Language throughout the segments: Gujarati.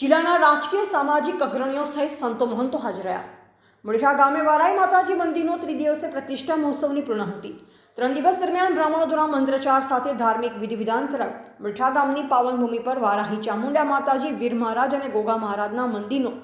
જિલ્લાના રાજકીય સામાજિક અગ્રણીઓ સહિત સંતો મહંતો હાજર રહ્યા. મુડીઠા ગામે વારાઈ માતાજી મંદિરનો ત્રિદિવસીય પ્રતિષ્ઠા મહોત્સવની પૂર્ણાહુતિ. ત્રણ દિવસ દરમિયાન બ્રાહ્મણો દ્વારા મંત્રચાર સાથે ધાર્મિક વિધિ વિધાન કરાયું. મીઠા ગામની પાવન ભૂમિ પર વારાહી ચામુંડા માતાજી, વીર મહારાજ અને ગોગા મહારાજના મંદિરનો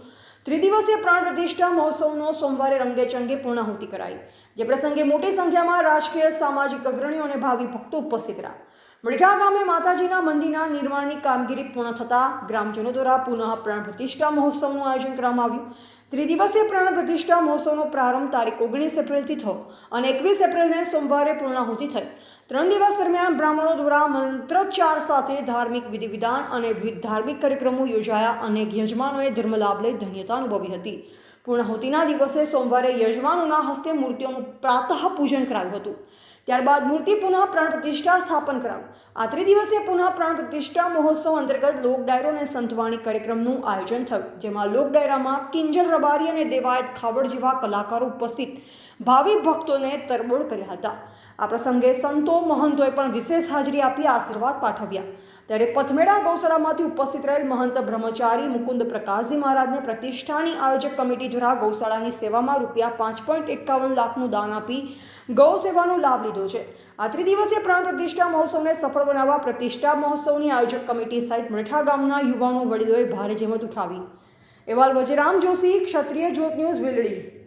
ત્રિદિવસીય પ્રાણ પ્રતિષ્ઠા મહોત્સવનો સોમવારે રંગેચંગે પૂર્ણાહુતિ કરાઈ. જે પ્રસંગે મોટી સંખ્યામાં રાજકીય, સામાજિક અગ્રણીઓ અને ભાવિ ભક્તો ઉપસ્થિત રહ્યા. મડીઠા ગામે માતાજીના મંદિરના નિર્માણની કામગીરી પૂર્ણ થતાં ગ્રામજનો દ્વારા પુનઃ પ્રાણ પ્રતિષ્ઠા મહોત્સવનું આયોજન કરવામાં આવ્યું. ત્રિદિવસીય પ્રાણ પ્રતિષ્ઠા મહોત્સવનો પ્રારંભ તારીખ ઓગણીસ એપ્રિલથી થયો અને એકવીસ એપ્રિલને સોમવારે પૂર્ણાહુતિ થઈ. ત્રણ દિવસ દરમિયાન બ્રાહ્મણો દ્વારા મંત્રોચ્ચાર સાથે ધાર્મિક વિધિવિધાન અને વિવિધ ધાર્મિક કાર્યક્રમો યોજાયા અને યજમાનોએ ધર્મલાભ લઈ ધન્યતા અનુભવી હતી. પૂર્ણાહુતિના દિવસે સોમવારે યજમાનોના હસ્તે મૂર્તિઓનું પ્રાતઃ પૂજન કરાયું હતું. ત્યારબાદ મૂર્તિ પુનઃ પ્રાણ પ્રતિષ્ઠા સ્થાપન કરાવ્યું આ ત્રિદિવસીય પુનઃ પ્રાણ પ્રતિષ્ઠા મહોત્સવ અંતર્ગત લોક ડાયરો અને સંતવાણી કાર્યક્રમનું આયોજન થયું, જેમાં લોક ડાયરામાં કિંજલ રબારી અને દેવાયત ખાવડ જેવા કલાકારો ઉપસ્થિત. ભાવિ ભક્તોને તરબોળ કર્યા હતા. આ પ્રસંગે સંતો મહંતોએ પણ વિશેષ હાજરી આપી આશીર્વાદ પાઠવ્યા. ત્યારે પથમેડા ગૌશાળામાંથી ઉપસ્થિત રહેલ મહંત બ્રહ્મચારી મુકુંદ પ્રકાશજી મહારાજને પ્રતિષ્ઠાની આયોજક કમિટી દ્વારા ગૌશાળાની સેવામાં રૂપિયા પાંચ પોઈન્ટ એકાવન લાખનું દાન આપી ગૌ સેવાનો લાભ લીધો છે. આ ત્રિદિવસીય પ્રાણ પ્રતિષ્ઠા મહોત્સવને સફળ બનાવવા પ્રતિષ્ઠા મહોત્સવની આયોજક કમિટી સહિત મઠા ગામના યુવાનો વડીલોએ ભારે જહેમત ઉઠાવી. એવાલ વજરામ જોશી, ક્ષત્રિય જ્યોત ન્યૂઝ, વેલડી.